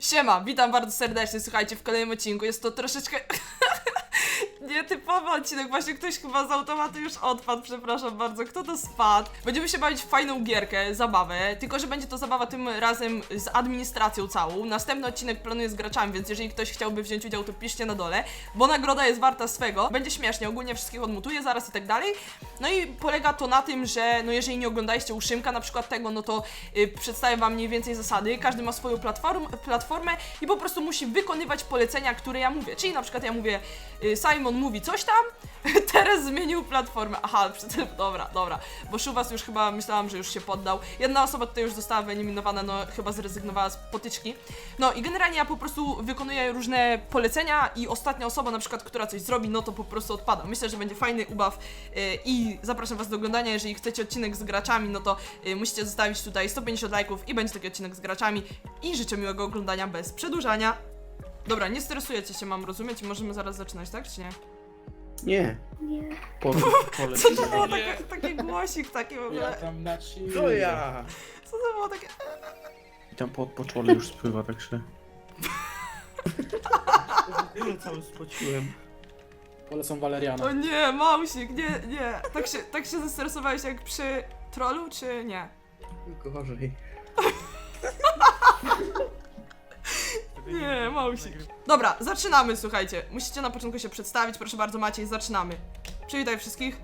Siema, witam bardzo serdecznie, słuchajcie, w kolejnym odcinku. Jest to troszeczkę nietypowy odcinek, właśnie ktoś chyba z automatu już odpadł, przepraszam bardzo, kto to spadł? Będziemy się bawić w fajną gierkę, zabawę, tylko że będzie to zabawa tym razem z administracją całą. Następny odcinek planuję z graczami, więc jeżeli ktoś chciałby wziąć udział, to piszcie na dole, bo nagroda jest warta swego. Będzie śmiesznie, ogólnie wszystkich odmutuję zaraz i tak dalej. No i polega to na tym, że no jeżeli nie oglądaliście uszymka na przykład tego, no to y, przedstawię wam mniej więcej zasady. Każdy ma swoją platform, platformę i po prostu musi wykonywać polecenia, które ja mówię. Czyli na przykład ja mówię, y, Simon mówi coś tam, teraz zmienił platformę. Aha, tym, dobra, dobra. Bo Szuwas już chyba myślałam, że już się poddał. Jedna osoba tutaj już została wyeliminowana, no chyba zrezygnowała z potyczki. No i generalnie ja po prostu wykonuję różne polecenia i ostatnia osoba na przykład, która coś zrobi, no to po prostu odpada. Myślę, że będzie fajny ubaw y, i zapraszam was do oglądania. Jeżeli chcecie odcinek z graczami, no to y, musicie zostawić tutaj 150 lajków i będzie taki odcinek z graczami i życzę miłego oglądania bez przedłużania. Dobra, nie stresujecie się, mam rozumieć? Możemy zaraz zaczynać, tak czy nie? Nie. Nie. Po, pole. Co to było takie, taki głosik, taki w Ja ogóle? tam na. To ja. Co to było takie... I tam po, po czole już spływa, także... Ja cały spociłem. Polecam Waleriana. O nie, Mausik, nie, nie. Tak się, tak się zestresowałeś jak przy trollu, czy nie? Gorzej. Nie, Mausik. Dobra, zaczynamy, słuchajcie. Musicie na początku się przedstawić, proszę bardzo Maciej, zaczynamy. Przywitaj wszystkich.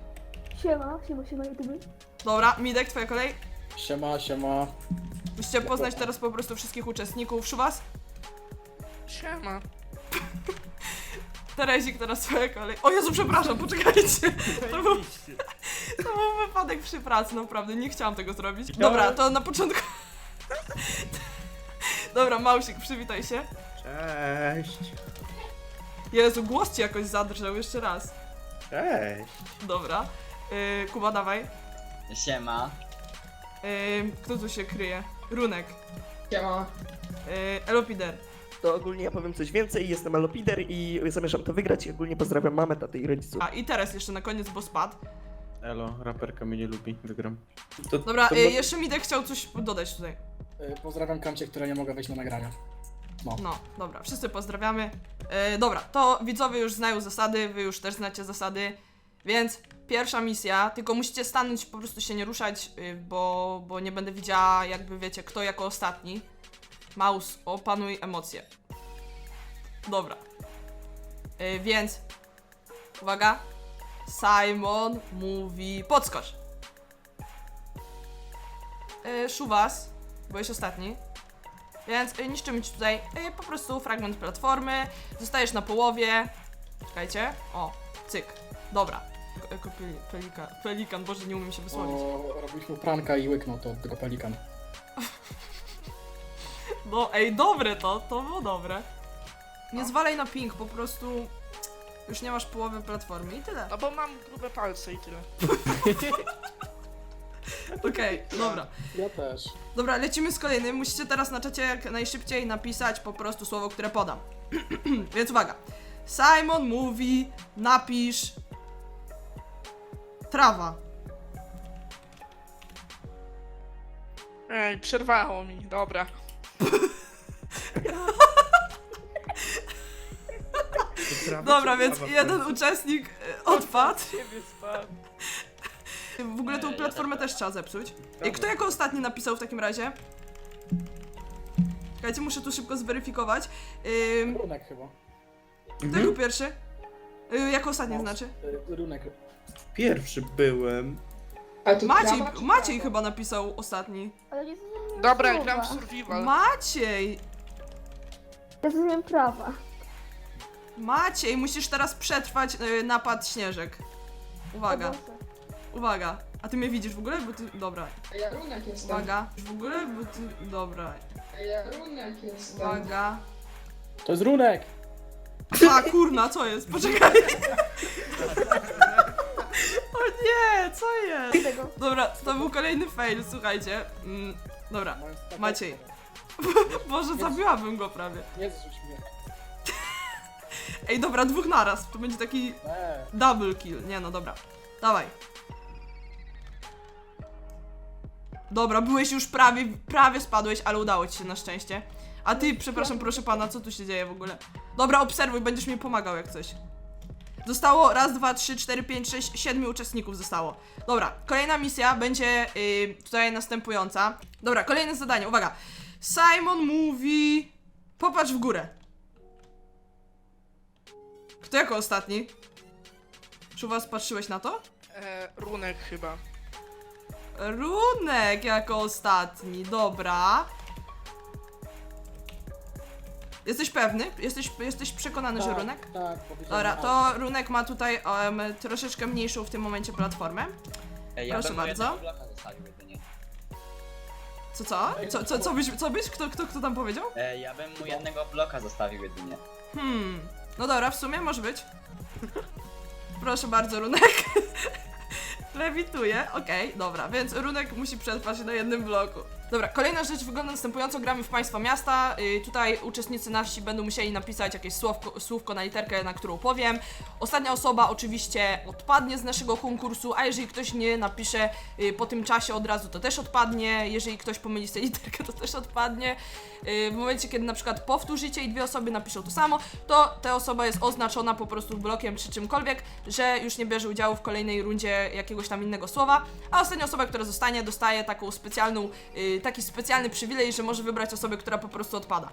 Siema, siema, siema, YouTube. Dobra, Midek, twoja kolej. Siema, siema. Musicie poznać teraz po prostu wszystkich uczestników. Szuwas? Siema. Terezik, teraz twoja kolej. O Jezu, przepraszam, poczekajcie. To był, to był wypadek przy pracy, naprawdę, nie chciałam tego zrobić. Dobra, to na początku... Dobra, Mausik, przywitaj się. Cześć. Jezu, głos ci jakoś zadrżał, jeszcze raz. Cześć. Dobra. Yy, Kuba, dawaj. Siema. Yy, kto tu się kryje? Runek. Siema. Yy, Elopider. To ogólnie ja powiem coś więcej, jestem Alopider i zamierzam to wygrać i ogólnie pozdrawiam mamę, tatę i rodziców. A i teraz jeszcze na koniec, bo spadł. Elo, raperka mnie nie lubi, wygram. To, Dobra, to mo- jeszcze Midek chciał coś dodać tutaj. Y, Pozdrawiam Kamcie, która nie mogła wejść na nagrania. No, dobra, wszyscy pozdrawiamy. Yy, dobra, to widzowie już znają zasady, wy już też znacie zasady, więc pierwsza misja, tylko musicie stanąć, po prostu się nie ruszać, yy, bo, bo nie będę widziała, jakby wiecie, kto jako ostatni. Maus, opanuj emocje. Dobra. Yy, więc, uwaga, Simon mówi podskocz. Yy, Szuwas, byłeś ostatni. Więc y, niszczymy ci tutaj y, po prostu fragment platformy. Zostajesz na połowie. Czekajcie. O, cyk. Dobra. Ko- Jako peli- pelikan, pelikan, boże, nie umiem się wysłowić. Bo robiliśmy pranka i łyknął to tylko pelikan. No, ej, dobre to, to było dobre. Nie zwalaj na ping, po prostu już nie masz połowy platformy i tyle. No bo mam grube palce i tyle. Okej, dobra. Ja też. Dobra, lecimy z kolejnym. Musicie teraz na czacie jak najszybciej napisać po prostu słowo, które podam. Więc uwaga. Simon mówi, napisz trawa. Ej, przerwało mi, dobra. Dobra, więc jeden uczestnik y, odpadł. Ciebie spadł. W ogóle tą platformę też trzeba zepsuć. I kto jako ostatni napisał w takim razie? Czekajcie, muszę tu szybko zweryfikować. Ym, Runek chyba. kto Mhm. był pierwszy? Y, jako ostatni znaczy? Y, Runek. Pierwszy byłem. Maciej, Maciej chyba napisał ostatni. Ale nie zrozumiałem Dobra, słowa. gram w survival. Maciej! Ja zrozumiałem prawa. Maciej, musisz teraz przetrwać y, napad śnieżek. Uwaga. Uwaga. A ty mnie widzisz w ogóle? Bo ty... Dobra. Ja runek jestem. Uwaga. W ogóle? Bo ty... Dobra. Ja runek jestem. Uwaga. To jest runek! A, kurna, co jest? Poczekaj. O nie, co jest? Dobra, to był kolejny fail, słuchajcie. Mm, dobra, stawę- Maciej. Boże, zabiłabym go prawie. Nie zrzuć mnie. Ej, dobra, dwóch naraz. To będzie taki Eee. double kill. Nie no, dobra. Dawaj. Dobra, byłeś już prawie, prawie spadłeś, ale udało ci się na szczęście. A ty, przepraszam, proszę pana, co tu się dzieje w ogóle? Dobra, obserwuj, będziesz mi pomagał jak coś. Zostało raz, dwa, trzy, cztery, pięć, sześć, siedmiu uczestników zostało. Dobra, kolejna misja będzie y, tutaj następująca. Dobra, kolejne zadanie, uwaga. Simon mówi... Popatrz w górę. Kto jako ostatni? Szuwas, patrzyłeś na to? E, runek chyba. Runek jako ostatni, dobra. Jesteś pewny? Jesteś, jesteś przekonany, że Tak, Runek? Tak, powiedziałem. Dobra, tak. to Runek ma tutaj em, troszeczkę mniejszą w tym momencie platformę. Ej, Proszę bym bardzo. jednego bloka zostawił jedynie. Co, co? Co, co, co byś, co byś? Kto, kto, kto tam powiedział? Ej, ja bym mu jednego bloka zostawił jedynie. Hmm. No dobra, w sumie może być. Proszę bardzo, Runek. Lewituje, okej, dobra, więc Runek musi przetrwać na jednym bloku. Dobra, kolejna rzecz wygląda następująco, gramy w Państwa Miasta, yy, tutaj uczestnicy nasi będą musieli napisać jakieś słówko, słówko na literkę, na którą powiem. Ostatnia osoba oczywiście odpadnie z naszego konkursu, a jeżeli ktoś nie napisze yy, po tym czasie od razu, to też odpadnie, jeżeli ktoś pomyli sobie literkę, to też odpadnie. Yy, w momencie, kiedy na przykład powtórzycie i dwie osoby napiszą to samo, to ta osoba jest oznaczona po prostu blokiem czy czymkolwiek, że już nie bierze udziału w kolejnej rundzie jakiegoś tam innego słowa, a ostatnia osoba, która zostanie, dostaje taką specjalną, y, taki specjalny przywilej, że może wybrać osobę, która po prostu odpada.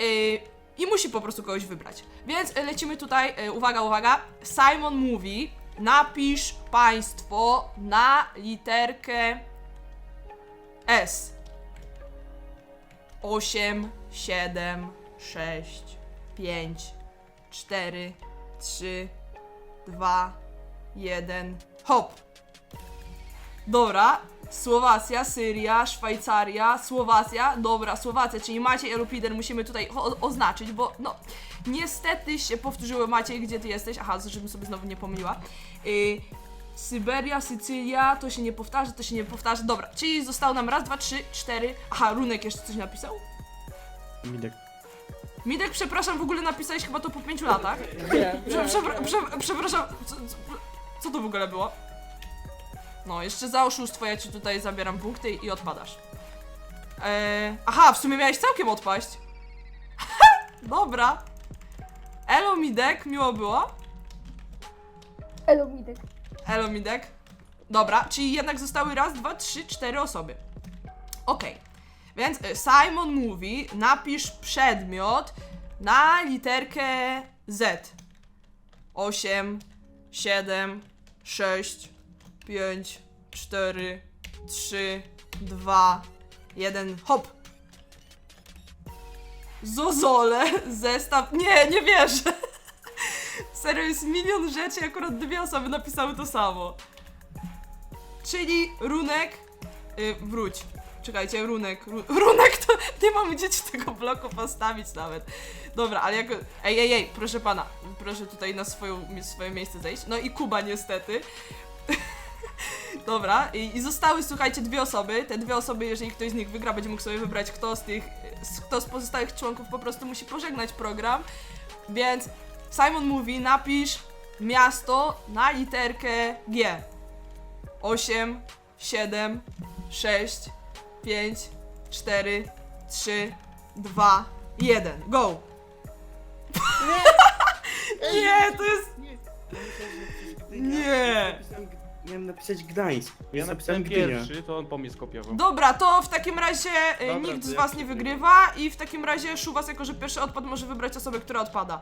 Y, I musi po prostu kogoś wybrać. Więc y, lecimy tutaj, y, uwaga, uwaga, Simon mówi, napisz państwo na literkę S. 8, 7, 6, 5, 4, 3, 2, 1, hop! Dobra, Słowacja, Syria, Szwajcaria, Słowacja, dobra, Słowacja, czyli Maciej Elupider musimy tutaj o- oznaczyć, bo no, niestety się powtórzyły Maciej, gdzie ty jesteś? Aha, żebym sobie znowu nie pomyliła. Y, Syberia, Sycylia, to się nie powtarza, to się nie powtarza. Dobra, czyli zostało nam raz, dwa, trzy, cztery. Aha, Runek jeszcze coś napisał? Midek. Midek, przepraszam, w ogóle napisałeś chyba to po pięciu latach. Nie, Prze, nie, przepra- prze, przepraszam, co, co, co to w ogóle było? No, jeszcze za oszustwo ja ci tutaj zabieram punkty i odpadasz. Eee, aha, w sumie miałeś całkiem odpaść. Dobra. Elo Midek, miło było. Elo, Midek. Elo Midek. Dobra, czyli jednak zostały raz, dwa, trzy, cztery osoby. Okej. Więc y, Simon mówi, napisz przedmiot na literkę Z. 8, 7, 6, 5, 4, 3, 2, 1, hop. Zozole, zestaw. Nie, nie wierzę. Serio, jest milion rzeczy, akurat dwie osoby napisały to samo. Czyli runek. Y, wróć. Czekajcie, runek. Ru, runek to. Nie mamy gdzie ci tego bloku postawić nawet. Dobra, ale jako. Ej, ej, ej, proszę pana. Proszę tutaj na swoją, swoje miejsce zejść. No i Kuba niestety. Dobra, i, i zostały, słuchajcie, dwie osoby. Te dwie osoby, jeżeli ktoś z nich wygra, będzie mógł sobie wybrać, kto z tych. z- Kto z pozostałych członków po prostu musi pożegnać program. Więc Simon mówi, napisz miasto na literkę G. 8, 7, 6, 5, 4, 3, 2, 1. Go! Nie! Nie, to jest... Nie! Miałem napisać Gdańsk. Ja napisałem Gdynia. pierwszy, to on po mnie skopiował. Dobra, to w takim razie y, Dobra, nikt to z ja was nie wygrywa i w takim razie Szuwas, jako że pierwszy odpad, może wybrać osobę, która odpada.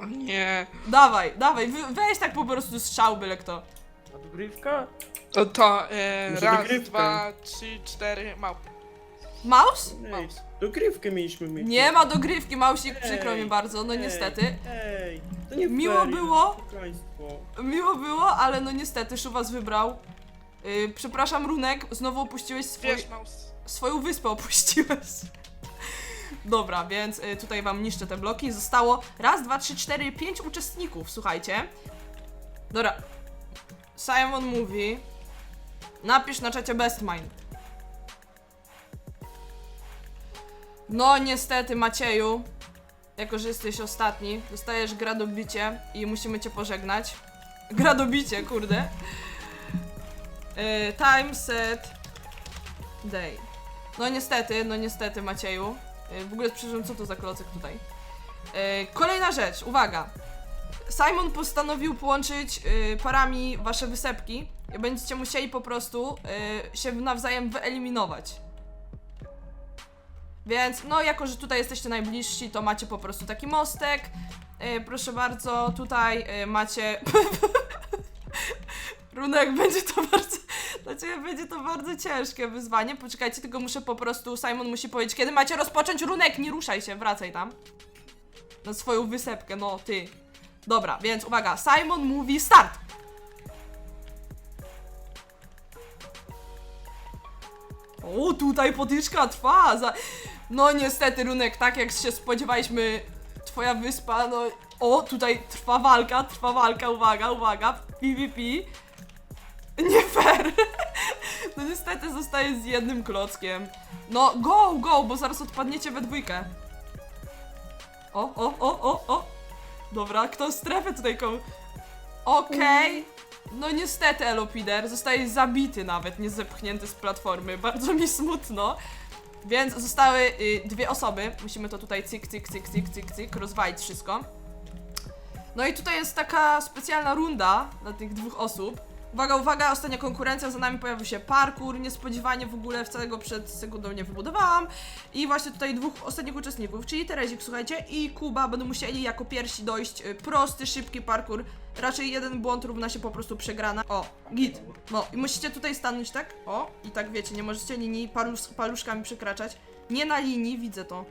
O nie. Dawaj, dawaj, wy- weź tak po prostu strzał byle kto. A dogrywka? O, To e, raz, dogrywkę. dwa, trzy, cztery, małpy. Maus? Ej, dogrywkę mieliśmy mieć. Nie ma dogrywki, Mausik, Ej, przykro mi bardzo, no ej, niestety. Ej, to nie Miło fair, było. Państwo. Miło było, ale no niestety Szuwas wybrał. Yy, przepraszam, Runek, znowu opuściłeś swój, Wiesz, Maus. swoją wyspę opuściłeś. Dobra, więc y, tutaj wam niszczę te bloki. Zostało raz, dwa, trzy, cztery, pięć uczestników, słuchajcie. Dobra. Simon mówi. Napisz na czacie best mine. No niestety Macieju, jako że jesteś ostatni, dostajesz gradobicie i musimy cię pożegnać. Gradobicie, kurde. Y, time set day. No niestety, no niestety Macieju. Y, W ogóle przepraszam, co to za klocek tutaj. Y, Kolejna rzecz, uwaga. Simon postanowił połączyć parami wasze wysepki i będziecie musieli po prostu się nawzajem wyeliminować. Więc, no, jako że tutaj jesteście najbliżsi, to macie po prostu taki mostek. Y, proszę bardzo, tutaj y, macie. Runek, będzie to bardzo. Dla ciebie będzie to bardzo ciężkie wyzwanie. Poczekajcie, tylko muszę po prostu. Simon musi powiedzieć, kiedy macie rozpocząć runek. Nie ruszaj się, wracaj tam. Na swoją wysepkę, no ty. Dobra, więc uwaga, Simon mówi start! O, tutaj potyczka trwa! Za... No niestety, Runek, tak jak się spodziewaliśmy, twoja wyspa, no... O, tutaj trwa walka, trwa walka, uwaga, uwaga, PvP. Nie fair! No niestety zostaje z jednym klockiem. No, go, go, bo zaraz odpadniecie we dwójkę. O, o, o, o, o! Dobra, kto strefę tutaj komu... Okej. No niestety, Elopider, zostaje zabity nawet, nie zepchnięty z platformy. Bardzo mi smutno. Więc zostały y, dwie osoby. Musimy to tutaj cyk, cyk, cyk, cyk, cyk, cyk, rozwalić wszystko. No i tutaj jest taka specjalna runda dla tych dwóch osób. Uwaga, uwaga, ostatnia konkurencja, za nami pojawił się parkour, niespodziewanie w ogóle, wcale go przed sekundą nie wybudowałam. I właśnie tutaj dwóch ostatnich uczestników, czyli Terezik, słuchajcie, i Kuba będą musieli jako pierwsi dojść y, prosty, szybki parkour. Raczej jeden błąd równa się po prostu przegrana. O, git. No i musicie tutaj stanąć, tak? O, i tak wiecie, nie możecie linii palusz, paluszkami przekraczać. Nie na linii, widzę to.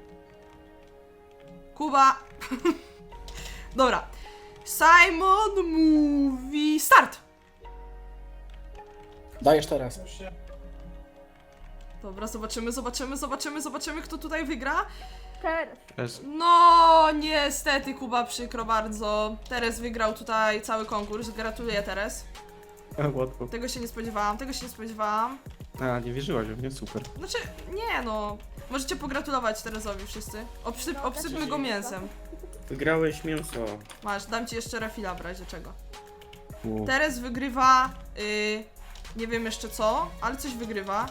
Kuba. Dobra. Simon mówi start! Dajesz teraz. Dobra, zobaczymy, zobaczymy, zobaczymy, zobaczymy, kto tutaj wygra. Teraz. No, niestety, Kuba, przykro bardzo. Teres wygrał tutaj cały konkurs. Gratuluję, Teres. Łatwo. Tego się nie spodziewałam, tego się nie spodziewałam. A, nie wierzyłaś we mnie, super. Znaczy, nie no. Możecie pogratulować Terezowi wszyscy. Obsyp, No, obsypmy go mięsem. Wygrałeś mięso. Masz, dam ci jeszcze refila w razie czego. Wow. Teres wygrywa. Y, nie wiem jeszcze co, ale coś wygrywa.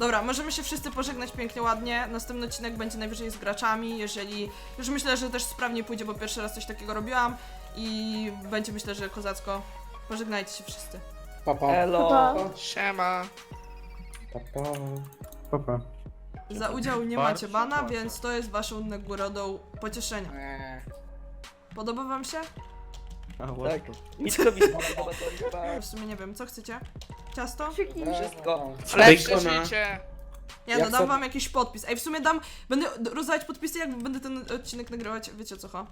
Dobra, możemy się wszyscy pożegnać pięknie, ładnie. Następny odcinek będzie najwyżej z graczami, jeżeli... Już myślę, że też sprawnie pójdzie, bo pierwszy raz coś takiego robiłam. I będzie myślę, że kozacko. Pożegnajcie się wszyscy. Papa. Elo! Pa. Siema. Pa, pa. Pa, pa. Za udział nie macie bana, więc to jest waszą nagrodą pocieszenia. Podoba wam się? A, Tak. łatwo. Mi tylko mi W sumie nie wiem, co chcecie? Ciasto? Wszystko. Lepsze Bacona. życie. Nie, Jak no dam sobie- wam jakiś podpis. Ej, w sumie dam, będę rozdawać podpisy, jak będę ten odcinek nagrywać, wiecie co, ha?